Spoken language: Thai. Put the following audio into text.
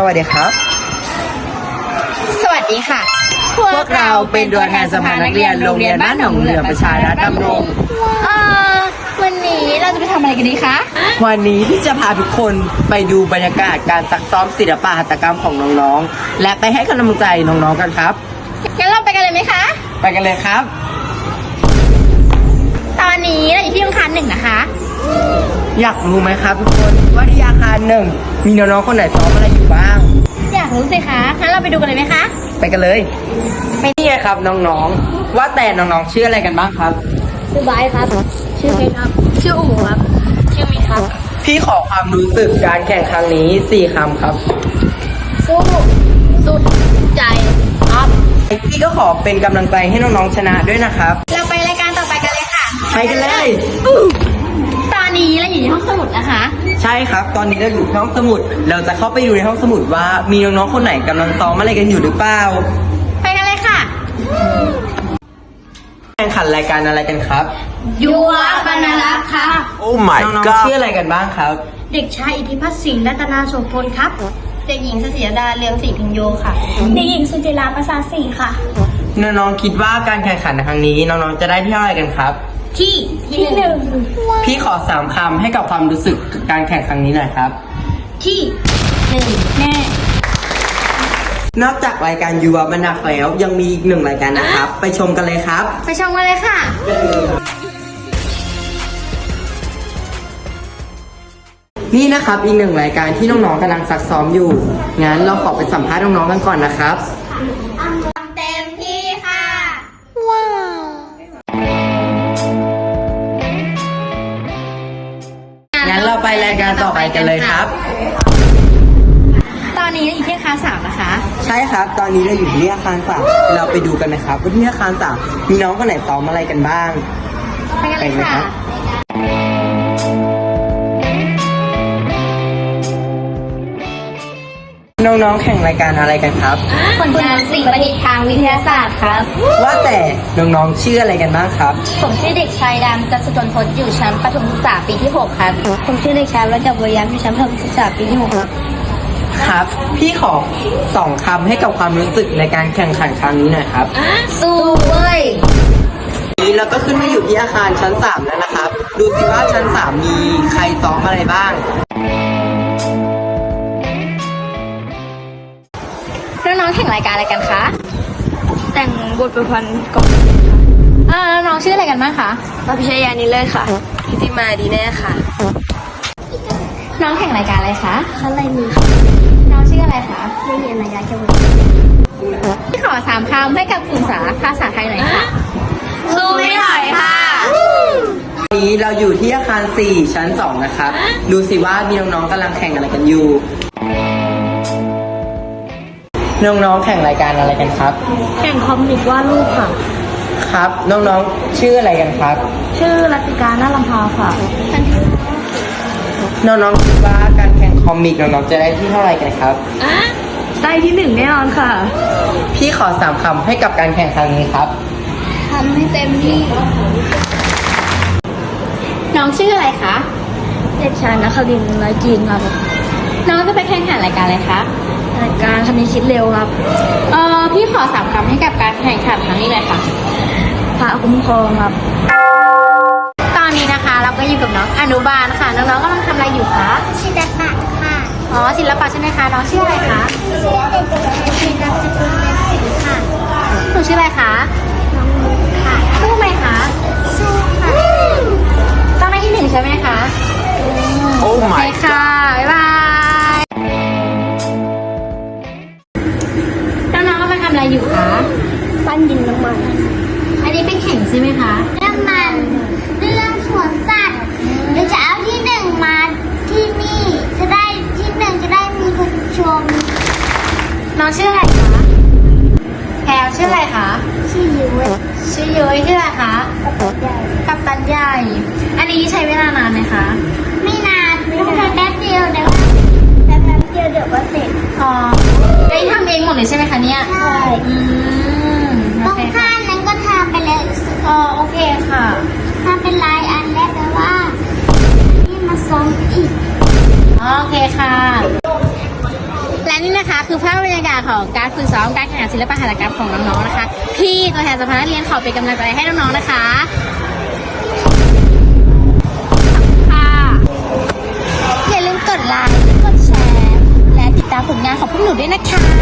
สวัสดีครับ สวัสดีค่ะ พวกเราเป็นตัวแทนสภานักเรียนโรงเรียนบ้านหนองเหลือประชารัฐดำรงเอ่อวันนี้เราจะไปทำอะไรกันดีคะ วันนี้ที่จะพาทุกคนไปดูบรรยากาศการซักซ้อมศิลปะหัตถกรรมของน้องๆ และไปให้กำลังใจน้องๆกันครับ งั้นเราไปกันเลยไหมคะ ไปกันเลยครับ ตอนนี้เราอยู่ที่โรงคารหนึ่งนะคะ อยากรู้ไหมครับทุกคนว่าที่อาคารหนึ่งมีน้องๆคนไหนซ้อมอะไรอยู่บ้าง อยากรู้สิคะงั้นเราไปดูกันเลยไหมคะ ไปกันเลยไปนี่ไงครับน้องๆ ว่าแต่น้องๆชื่ออะไรกันบ้างครับ ชื่อบายครับ ชื่อเพชรครับ ชื่ออู๋ครับ ชื่อมีครับ พี่ขอความรู้สึกการแข่งครั้งนี้สี่คำครับ สู้สุดใจครับ พี่ก็ขอเป็นกำลังใจให้น้องๆชนะด้วยนะครับ เราไปรายการต่อไปกันเลยค่ะ ไปกันเลยตอ นนี้เราอยู่ในห้องสมุดนะคะ ใช่ครับ ตอนนี้เราอยู่ในห้องสมุด เราจะเข้าไปดูในห้องสมุดว่ามีน้องๆคนไหนกำลังซ้อมอะไรกันอยู่หรือเปล่าไปกันเลยค่ะแข่งขันรายการอะไรกันครับ ยัวบรรลักษ์ค่ะ Oh my น้องๆ god ชื่ออะไรกันบ้างครับ เด็กชายอิทธิพัฒน์สิงห์รัตนาโสพลครับ เด็กหญิงเสถียดาเรืองศรีพิญโยค่ะ เด็กหญิงสุจิราประสาศศรีค่ะ น้องๆคิดว่าการแข่งขันในครั้งนี้น้องๆจะได้ที่เท่าไหร่กันครับ ที่ที่หนึ่งพี่ขอสามคำให้กับความรู้สึกการแข่งครั้งนี้หน่อยครับ ที่หนึ่งแน่นอกจากรายการยูวบรรดาแล้ว ยังมีอีกหนึ่งรายการนะครับ ไปชมกันเลยครับ ไปชมกันเลยค่ะ นี่นะครับอีกหนึ่งรายการที่น้องๆกำลังซักซ้อมอยู่งั้นเราขอไปสัมภาษณ์น้องๆกันก่อนนะครับ ราไปรายการต่อไปกันเลยครับ ตอนนี้อยู่ที่อาคารสามนะคะ ใช่ครับ ตอนนี้เราอยู่ที่อาคารสามเราไปดูกันนะครับว่าที่อาคารสามมีน้องคนไหนซ้อมอะไรกันบ้าง ไปกันเลยไปไหมครัค่ะ น้องๆ แข่งรายการอะไรกันครับ ผลงานสิ่งประดิษฐ์ทางวิทยาศาสตร์ครับ ว่าแต่น้องๆ ชื่ออะไรกันบ้างครับ ผมชื่อเด็กชายดำจัสจนพจน์อยู่ชั้นประถมศึกษาปีที่ 6 ครับ ผมชื่อเด็กชายรัชบุรยามอยู่ชั้นประถมศึกษาปีที่ 6 ครับ ครับ พี่ขอสองคำให้กับความรู้สึกในการแข่งขันครั้งนี้หน่อยครับ สู้เว้ยนี้เราก็ขึ้นมาอยู่ที่อาคารชั้น 3 แล้วนะครับ ดูสิว่าชั้น 3 มีใครซ้อมอะไรบ้าง องๆแข่งรายการอะไรกันคะ แต่งบทประพันธ์กับอ่าน้องๆชื่ออะไรกันบ้างคะพระพิชยานิเลยค่ะ พิติมาดีแน่ค่ะ น้องแข่งรายการอะไรคะ ขั้นไรมือน้องชื่ออะไรคะ ไม่เรียนระยะแค่วันพี่ขอสามคำให้กับกลุ่มสาภาษาไทยหน่อยค่ะ สู้ไม่ถอยค่ะ วันนี้เราอยู่ที่อาคาร 4 ชั้น 2 นะครับ ดูสิว่ามีน้องๆกำลังแข่งอะไรกันอยู่ น้องๆแข่งรายการอะไรกันครับ แข่งคอมิกวาดรูปค่ะ ครับ น้องๆชื่ออะไรกันครับ ชื่อรัติกาหน้าลำพาวค่ะน้องๆคิดว่าการแข่งคอมิกน้องๆจะได้ที่เท่าไหร่กันครับ ได้ที่หนึ่งแน่นอนค่ะ พี่ขอสามคำให้กับการแข่งครั้งนี้ครับทำให้เต็มที่ น้องชื่ออะไรคะ เด็กชายนักครินทร์ร้อยจีนครับ น้องจะไปแข่งขันรายการอะไรคะรายการคณิตคิดเร็วครับเอ่อพี่ขอสามคำให้กับการแข่งขันครั้งนี้หน่อยค่ะพระคุ้มครองครับ ตอนนี้นะคะเราก็อยู่กับน้องอนุบาลค่ะน้องๆกำลังทำอะไรอยู่คะศิลปะค่ะอ๋อศิลปะใช่ไหมคะน้องชื่ออะไรคะชื่อเด็กชายนามสกุลเป็นศิลค่ะหนูชื่ออะไรคะ องๆกำลังทำอะไรอยู่คะปั้นดินน้ำมัน อันนี้เป็นแข่งใช่ไหมคะ น้ำมันเรื่องสวนสัตว์เดี๋ยวจะเอาที่หนึ่งมาที่นี่ จะได้ที่หนึ่งจะได้มีคนชม น้องชื่ออะไรคะ แพลวชื่ออะไรคะ ชื่อยุ้ยชื่อยุ้ยชื่ออะไรคะ กับใหญ่ กัปตันใหญ่ อันนี้ใช้เวลานานไหมคะ ไม่นานต้องใช้แป๊บเดียวเดี๋ยวแป๊บเดียวเดี๋ยวก็เสร็จ อ๋อไอ้ทำเองหมดเลยใช่ไหมคะเนี่ย ใช่ อืม ต โอ รง เคค่ะ ข้างนั้นก็ทำไปเลย อ๋อโอเคค่ะ ทำเป็นลายอันแรกแต่ว่านี่มาซ้อมอีก อ๋อโอเค่ะ และนี่นะคะคือภาพบรรยากาศของการฝึกซ้อมการแข่งขันศิลปะหัตถกรรมของน้องๆนะคะ พี่ตัวแทนสภานักเรียนขอเป็นกำลังใจให้น้องๆนะคะค่ะอย่าลืมกดไลค์กดแชร์ และติดตามผลงานของพวกหนูด้วยนะคะ